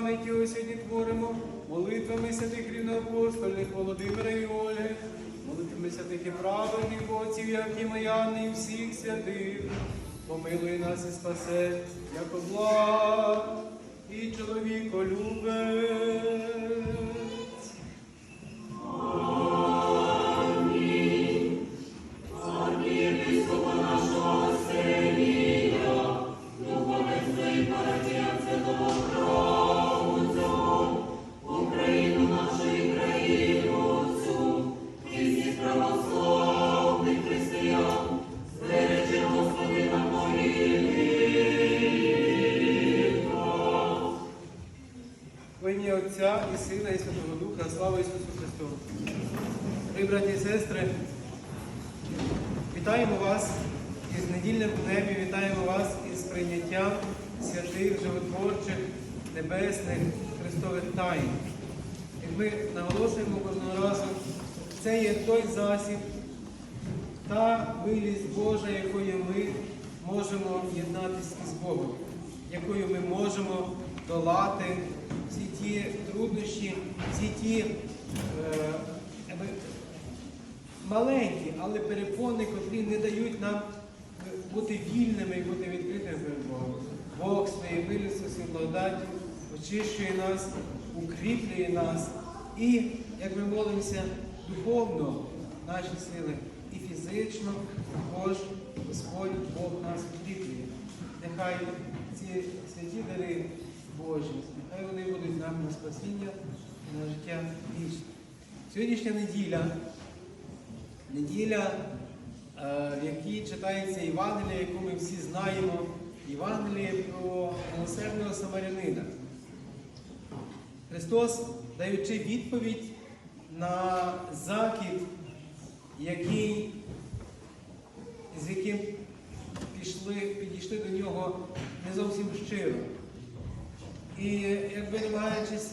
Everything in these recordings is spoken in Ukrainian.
пам'ять його сьогодні творимо, молитвами святих рівноапостольних Володимира і Ольги, молитвами святих і праведних отців, як і Маяни, і всіх святих. Помилуй нас і спасе, як обла і чоловіколюбець. В браті і сестри, вітаємо вас із недільним днем і вітаємо вас із прийняттям святих, животворчих, небесних, Христових тайн. І ми наголошуємо кожного разу, це є той засіб, та милість Божа, якою ми можемо єднатися із Богом, якою ми можемо долати всі ті труднощі, всі ті е, маленькі, але перепони, котрі не дають нам бути вільними і бути відкритими перед Богом. Бог своєю милістю, благодаттю очищує нас, укріплює нас і, як ми молимося, духовно наші сили і фізично також Господь Бог нас укріплює. Нехай ці святі дари Божі, нехай вони будуть нам на спасіння і на життя вічне. Сьогоднішня неділя, неділя, е, в якій читається Євангелія, яку ми всі знаємо, Євангеліє про милосердного самарянина. Христос, даючи відповідь на закид, який, з яким пішли, підійшли до нього не зовсім щиро. І якби намагаючись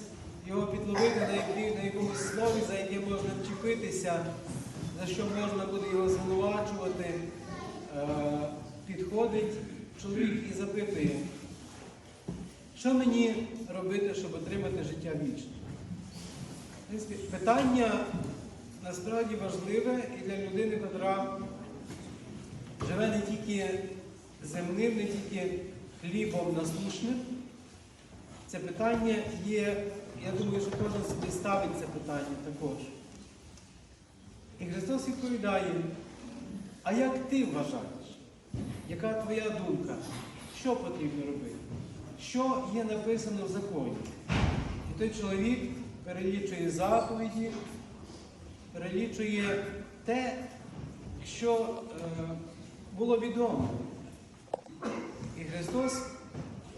його підловити на, якій, на якомусь слові, за яке можна вчепитися, за що можна буде його звинувачувати, е, підходить чоловік і запитує, що мені робити, щоб отримати життя вічне? Питання насправді важливе і для людини, яка живе не тільки земним, не тільки хлібом насушним. Це питання є, я думаю, що кожен собі ставить це питання також. І Христос відповідає, а як ти вважаєш? Яка твоя думка? Що потрібно робити? Що є написано в законі? І той чоловік перелічує заповіді, перелічує те, що е, було відомо. І Христос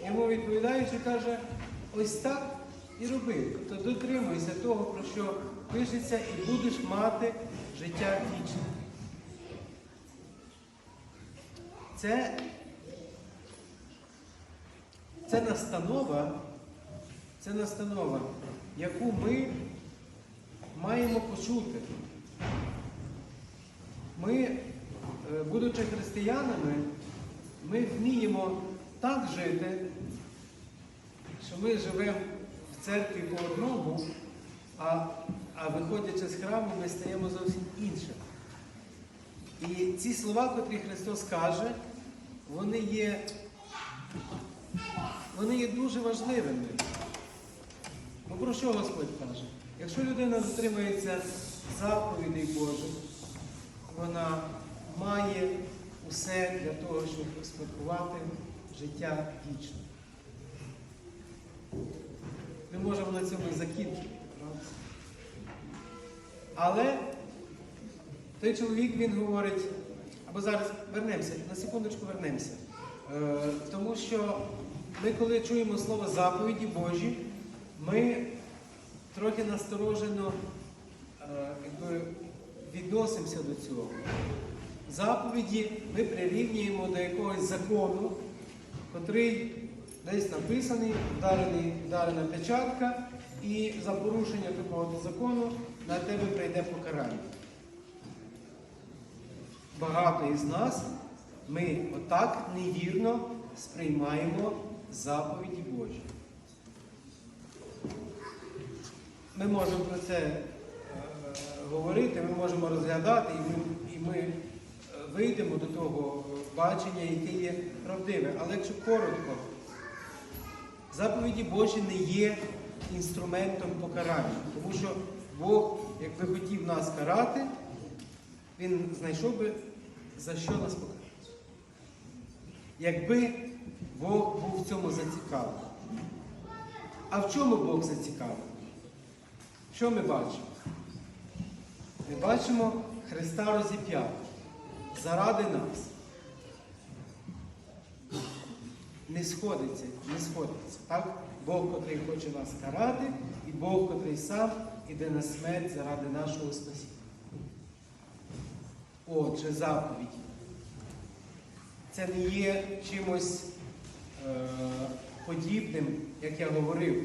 йому відповідаючи, каже, ось так і роби. Тобто дотримуйся того, про що пишеться, і будеш мати життя вічне. Це, це настанова, це настанова, яку ми маємо почути. Ми, е, будучи християнами, ми вміємо так жити, що ми живемо церкві по одному, а, а виходячи з храму, ми стаємо зовсім іншим. І ці слова, котрі Христос каже, вони є, вони є дуже важливими. Ну про що Господь каже? Якщо людина дотримується заповідей Божих, вона має усе для того, щоб успадкувати життя вічне. Ми можемо на цьому закінчити. Але той чоловік він говорить, або зараз вернемося, на секундочку вернемося. Е, тому що ми, коли чуємо слово заповіді Божі, ми трохи насторожено е, якби, відносимося до цього. Заповіді ми прирівнюємо до якогось закону, котрий десь написаний, вдарений, вдарена печатка, і за порушення такого закону на тебе прийде покарання. Багато із нас ми отак невірно сприймаємо заповіді Божі. ми можемо про це е, говорити, ми можемо розглядати, і ми, і ми е, вийдемо до того бачення, яке є правдиве. Але якщо коротко, заповіді Божі не є інструментом покарання, тому що Бог, якби хотів нас карати, Він знайшов би за що нас покарати. Якби Бог був в цьому зацікавлений. А в чому Бог зацікавлений? Що ми бачимо? Ми бачимо Христа розіп'ятого заради нас. Не сходиться, не сходиться. Так? Бог, котрий хоче нас карати, і Бог, котрий сам іде на смерть заради нашого спасіння. Отже, заповідь. Це не є чимось е, подібним, як я говорив,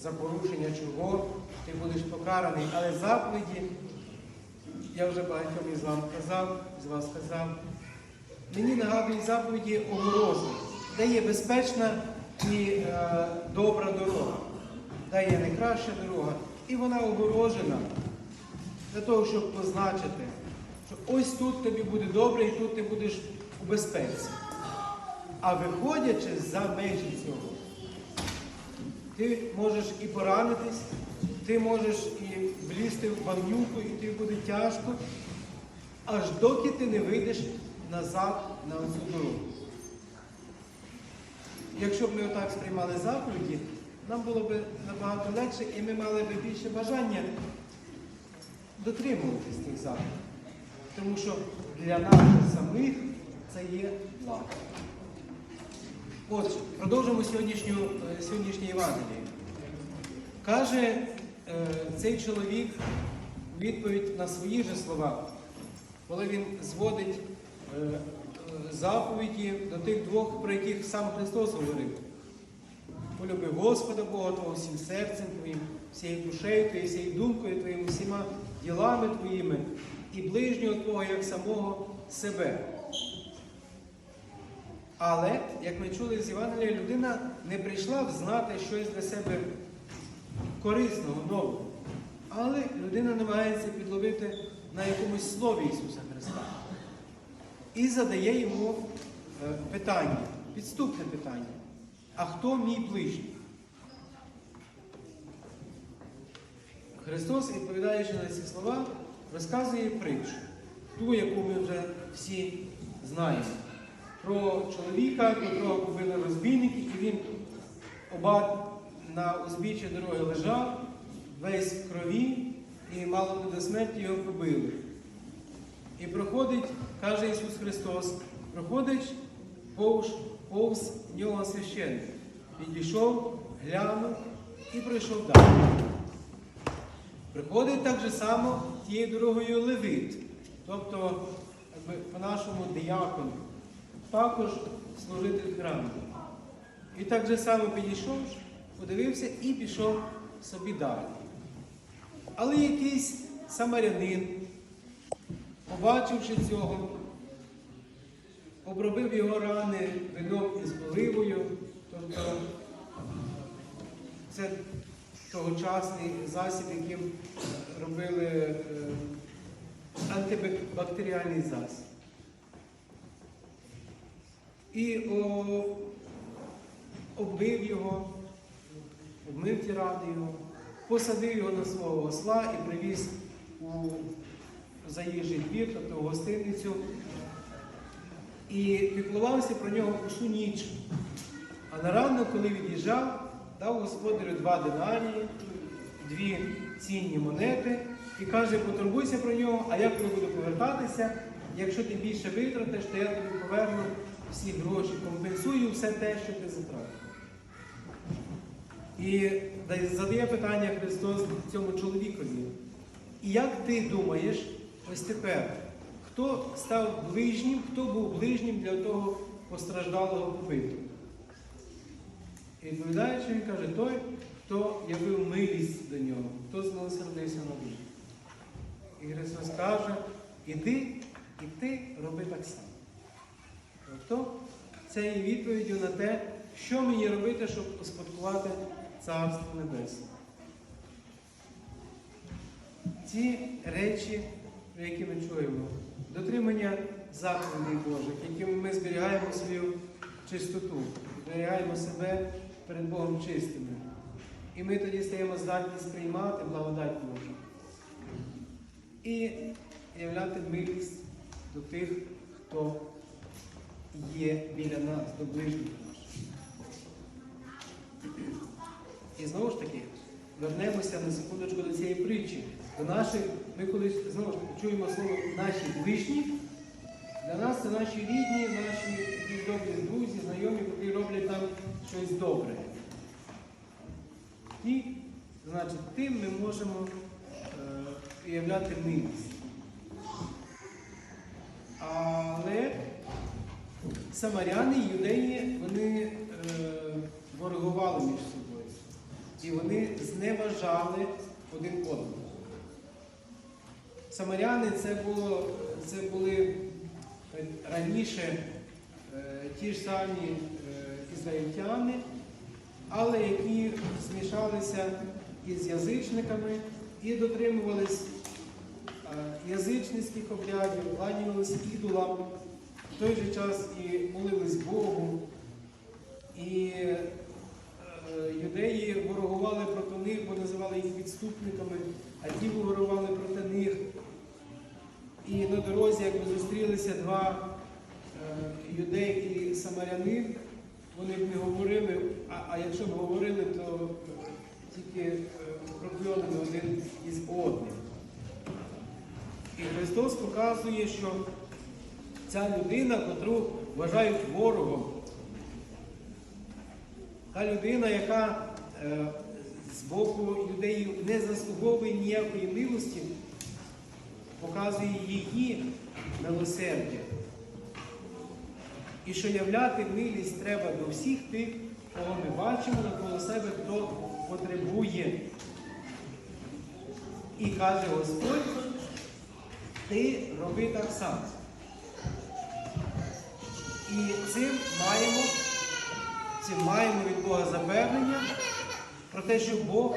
за порушення чого ти будеш покараний. Але заповіді, я вже багатьом із вам казав, з вас казав, мені нагадують заповіді огорожі, де є безпечна і е, добра дорога, де є найкраща дорога, і вона огорожена для того, щоб позначити, що ось тут тобі буде добре і тут ти будеш у безпеці. А виходячи за межі цього, ти можеш і поранитись, ти можеш і влізти в багнюку, і тобі буде тяжко, аж доки ти не вийдеш назад на цю дорогу. Якщо б ми отак сприймали заповіді, нам було б набагато легше і ми мали б більше бажання дотримуватись тих заповідей. Тому що для нас самих це є благо. Отже, продовжимо сьогоднішню, е, сьогоднішнє Євангеліє. Каже е, цей чоловік відповідь на свої же слова, коли він зводить е, заповіді до тих двох, про яких сам Христос говорив. Полюби Господа Бога Твого всім серцем Твоїм, всією душею Твоєю, всією думкою Твоїм, всіма ділами Твоїми і ближнього Твого як самого себе. Але, як ми чули з Євангелія, людина не прийшла взнати щось для себе корисного, нового. Але людина намагається підловити на якомусь слові Ісуса Христа. І задає йому е, питання, підступне питання. А хто мій ближній? Христос, відповідаючи на ці слова, розказує притчу, ту, яку ми вже всі знаємо. Про чоловіка, котрого побили розбійники, і він оба на узбіччі дороги лежав, весь в крові, і мало не до смерті його побили. І проходить, каже Ісус Христос, проходить повз, повз нього священник. Підійшов, глянув і пройшов далі. Приходить так же само тією дорогою Левит, тобто по-нашому диякон, також служитель храму. І так же само підійшов, подивився і пішов собі далі. Але якийсь самарянин, побачивши цього, обробив його рани вином із поливою, тобто це тогочасний засіб, яким робили е, антибактеріальний засіб. І о, оббив його, обмив ті рани його, посадив його на свого осла і привіз у заїжджий двір, тобто в гостиницю, і піклувався про нього усю ніч. А на ранок, коли від'їжджав, дав господарю два динарії, дві цінні монети і каже, потурбуйся про нього, а я коли буду повертатися, якщо ти більше витратиш, то я тобі поверну всі гроші, компенсую все те, що ти затратив. І задає питання Христос цьому чоловікові. І як ти думаєш, ось тепер, хто став ближнім, хто був ближнім для того постраждалого побитого? І відповідаючи, він каже, той, хто явив милість до нього, хто змилосердився над ним. І Христос каже, іди і ти роби так само. Тобто це є відповіддю на те, що мені робити, щоб успадкувати Царство Небесне. ці речі, про які ми чуємо, дотримання заповідей Божих, якими ми зберігаємо свою чистоту, зберігаємо себе перед Богом чистими. І ми тоді стаємо здатні сприймати благодать Божу і являти милість до тих, хто є біля нас, до ближніх наших. І знову ж таки, вернемося на секундочку до цієї притчі. До ми колись знову ж таки чуємо слово наші ближні. Для нас це наші рідні, наші добрі друзі, знайомі, які роблять нам щось добре. І, значить, тим ми можемо е, уявляти милість. Але самаряни і юдеї, вони е, ворогували між собою. І вони зневажали один одного. Самаряни це, було, це були е, раніше е, ті ж самі е, ізраїльтяни, але які змішалися із язичниками і дотримувались язичницьких обрядів, кланялись ідолам, в той же час і молились Богу. І юдеї ворогували проти них, бо називали їх відступниками, а ті ворогували проти них. І на дорозі, якби зустрілися два е, юдей і самарянин, вони б не говорили, а, а якщо б говорили, то е, тільки е, прокльонили один із одним. І Христос показує, що ця людина, котру вважають ворогом, та людина, яка з боку юдеїв не заслуговує ніякої милості, показує її милосердя. І що являти милість треба до всіх тих, кого ми бачимо навколо себе, хто потребує. І каже Господь, ти роби так само. І цим маємо, цим маємо від Бога запевнення про те, що Бог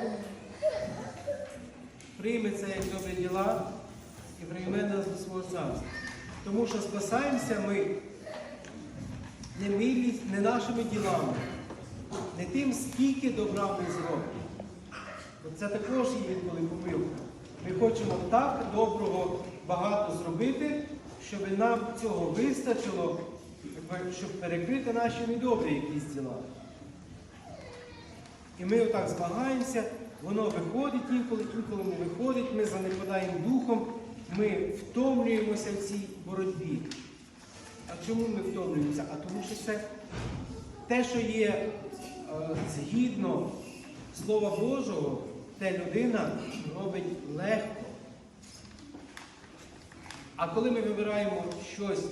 прийме це як добрі діла і прийме нас до свого царства. Тому що спасаємося ми не милість, не нашими ділами, не тим, скільки добра ми зробимо. Це також є інколи помилка. Ми хочемо так доброго багато зробити, щоб нам цього вистачило, щоб перекрити наші недобрі якісь діла. І ми отак змагаємося, воно виходить інколи, інколи не виходить, ми занепадаємо духом, ми втомлюємося в цій боротьбі. А чому ми втомлюємося? А тому що це те, що є е, згідно Слова Божого, те людина робить легко. А коли ми вибираємо щось,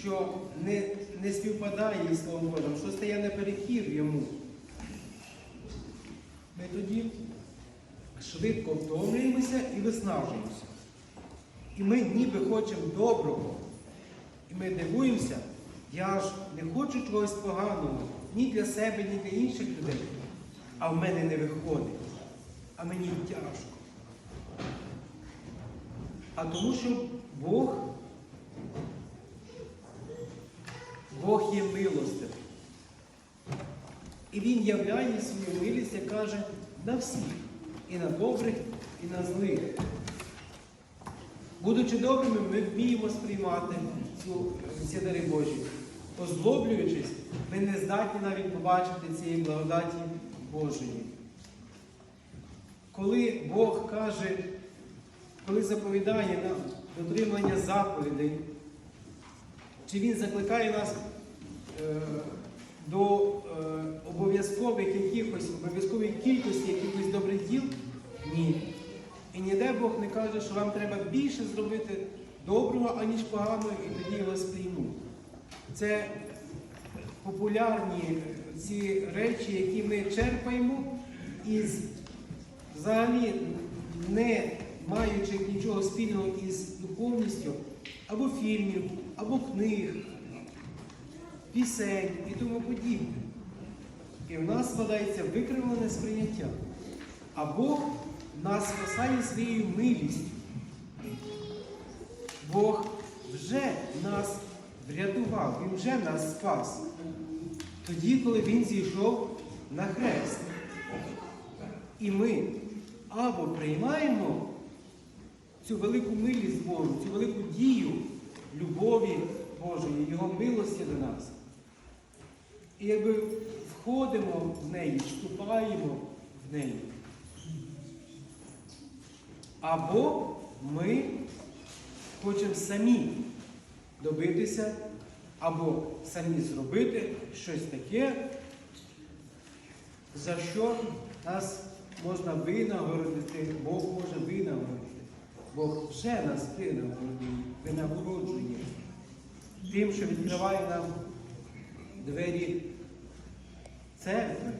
що не, не співпадає із Словом Божим, що стає наперекір йому, ми тоді швидко втомлюємося і виснажуємося. І ми ніби хочемо доброго. І ми дивуємося, я ж не хочу чогось поганого ні для себе, ні для інших людей. А в мене не виходить. А мені тяжко. А тому що Бог, Бог є милостивий. І Він являє свою милість, як каже, на всіх. І на добрих, і на злих. Будучи добрими, ми вміємо сприймати цю, ці дари Божі. Озлоблюючись, ми не здатні навіть побачити цієї благодаті Божої. Коли Бог каже, коли заповідає нам дотримання заповідей, чи Він закликає нас е, до е, обов'язкових якихось, обов'язкової Бог не каже, що вам треба більше зробити доброго, аніж поганого, і тоді я вас прийму. Це популярні ці речі, які ми черпаємо із взагалі не маючи нічого спільного із духовністю, або фільмів, або книг, пісень і тому подібне. І в нас складається викривлене сприйняття. А Бог нас спасає своєю милістю. Бог вже нас врятував, Він вже нас спас. Тоді, коли Він зійшов на хрест. І ми або приймаємо цю велику милість Божу, цю велику дію любові Божої, Його милості до нас. І якби входимо в неї, вступаємо в неї. Або ми хочемо самі добитися, або самі зробити щось таке, за що нас можна винагородити, Бог може винагородити. Бог вже нас винагороджує. Тим, що відкриває нам двері церкви,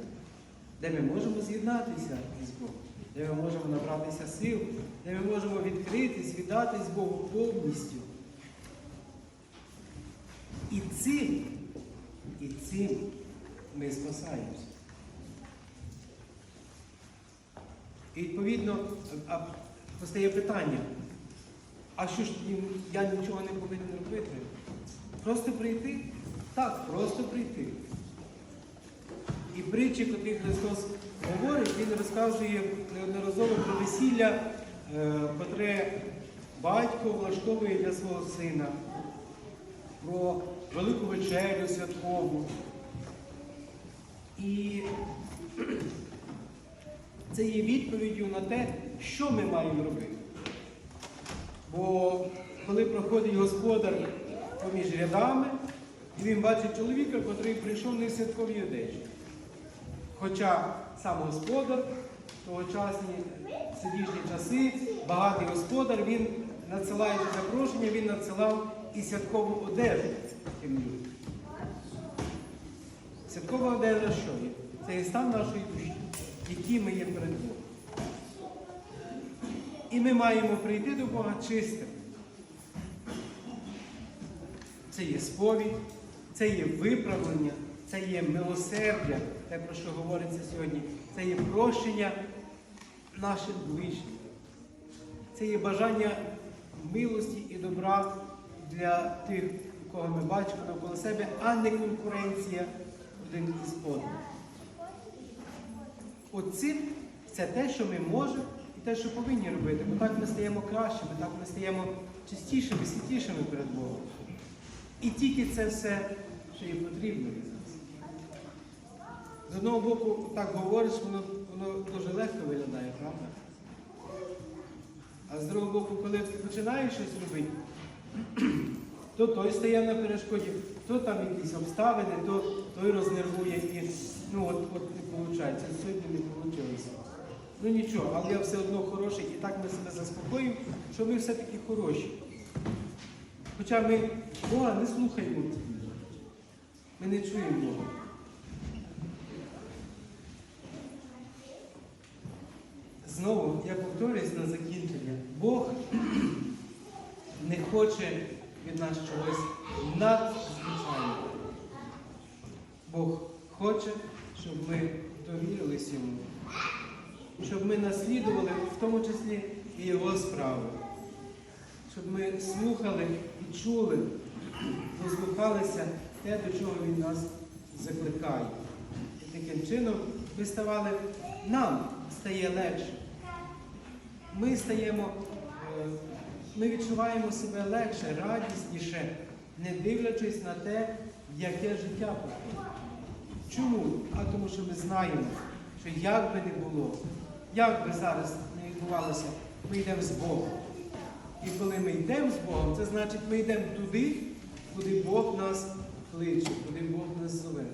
де ми можемо з'єднатися з Богом, де ми можемо набратися сил, де ми можемо відкритись, віддатись Богу повністю. І цим, і цим ми спасаємося. І відповідно постає питання, а що ж я нічого не повинен робити? Просто прийти? Так, просто прийти. І притчі, котрі Христос говорить, Він розказує неодноразово про весілля, е, котре батько влаштовує для свого сина, про велику вечерю святкову. І це є відповіддю на те, що ми маємо робити. Бо коли проходить господар поміж рядами, і він бачить чоловіка, котрий прийшов не в святковій одежі. Хоча сам господар, тогочасні сидішні часи, багатий господар, він надсилаючи запрошення, він надсилав і святкову одежу тим людям. Святкова одежа що є? Це є стан нашої душі, які ми є перед Богом. І ми маємо прийти до Бога чистим. Це є сповідь, це є виправлення, це є милосердя, те, про що говориться сьогодні, це є прощення наших ближніх. Це є бажання милості і добра для тих, кого ми бачимо навколо себе, а не конкуренція один із одним. Оцим це те, що ми можемо і те, що повинні робити. Бо так ми стаємо кращими, так ми стаємо чистішими, святішими перед Богом. І тільки це все, що є потрібно. З одного боку, так говориш, воно, воно дуже легко виглядає, правда? А з другого боку, коли починаєш щось робити, то той стає на перешкоді, то там якісь обставини, то той рознервує і ну от, от не виходить. Сьогодні не вийшло. Ну нічого, але я все одно хороший, і так ми себе заспокоїмо, що ми все-таки хороші. Хоча ми Бога не слухаємо. Ми не чуємо Бога. Знову я повторюсь на закінчення. Бог не хоче від нас чогось надзвичайного. Бог хоче, щоб ми довірились йому, щоб ми наслідували в тому числі і його справи, щоб ми слухали і чули, дослухалися те, до чого він нас закликає. І таким чином ми ставали, нам стає легше. Ми стаємо, е, ми відчуваємо себе легше, радісніше, не дивлячись на те, яке життя проходить. Чому? А тому що ми знаємо, що як би не було, як би зараз не відбувалося, ми йдемо з Богом. І коли ми йдемо з Богом, це значить, ми йдемо туди, куди Бог нас кличе, куди Бог нас зове.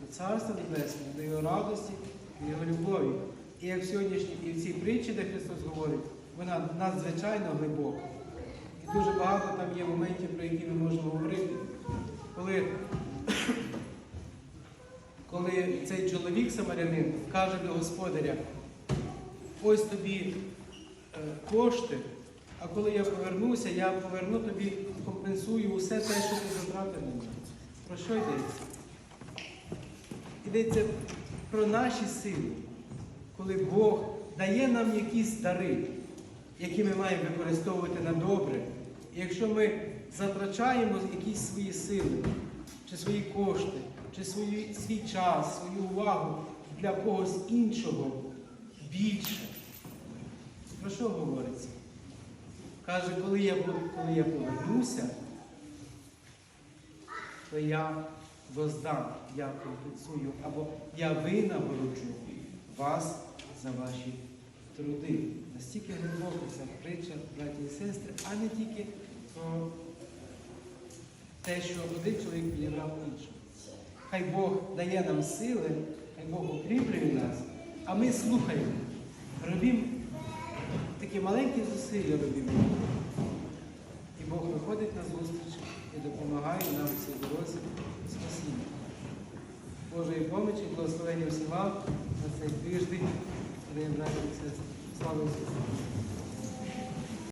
До Царства Небесного, до Його радості, до Його любові. І як в сьогоднішній, і в цій притчі, де Христос говорить, вона надзвичайно глибока. І дуже багато там є моментів, про які ми можемо говорити. Коли, коли цей чоловік самарянин каже до господаря, ось тобі е, кошти, а коли я повернуся, я поверну тобі, компенсую усе те, що ти затратив на мене. Про що йдеться? Йдеться про наші сили. Коли Бог дає нам якісь дари, які ми маємо використовувати на добре. І якщо ми затрачаємо якісь свої сили, чи свої кошти, чи свої, свій час, свою увагу для когось іншого більше. Про що говориться? Каже, коли я, коли я повернуся, то я воздам, я компенсую, або я винагороджу вас за ваші труди. Настільки глибока ця притча, браті і сестри, а не тільки про те, що один чоловік підібрав іншого. Хай Бог дає нам сили, хай Бог укріплює нас, а ми слухаємо, робимо такі маленькі зусилля робимо. І Бог виходить на зустріч і допомагає нам в дорозі спасіння. Божої помочі, благословення всім вам на цей тиждень, Слава Ісусу!